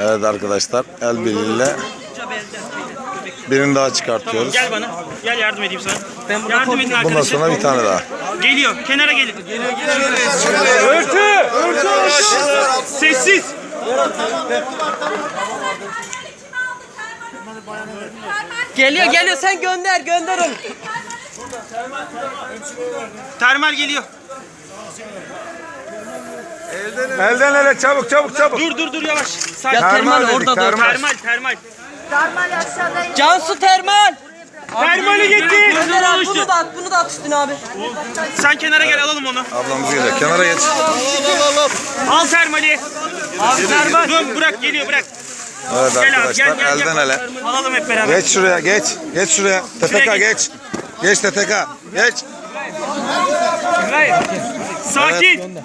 Evet arkadaşlar el birliğiyle birini daha Tamam çıkartıyoruz. gel bana. Gel yardım edeyim sana. yardım edin Bundan arkadaşlar. sonra bir tane daha. Geliyor. Kenara gelin. Örtü! Örtü! Sessiz! Geliyor geliyor sen gönder gönder onu. Termal geliyor. Elden ele çabuk çabuk çabuk. Dur dur dur yavaş. Sakin. Ya termal dedik, orada dur. termal. Termal termal. Aşağıdayım. Cansu termal. Termali getir. Gönder abi bunu da at bunu da at üstüne abi. Sen kenara gel alalım onu. Ablamız geliyor. Kenara geç. Al termali. Abi termal. Dur bırak geliyor bırak. Evet Gel arkadaşlar gel. gel. elden ele. Alalım hep beraber. Geç şuraya geç. Geç şuraya. TTK geç. Geç TTK. Geç. Sakin.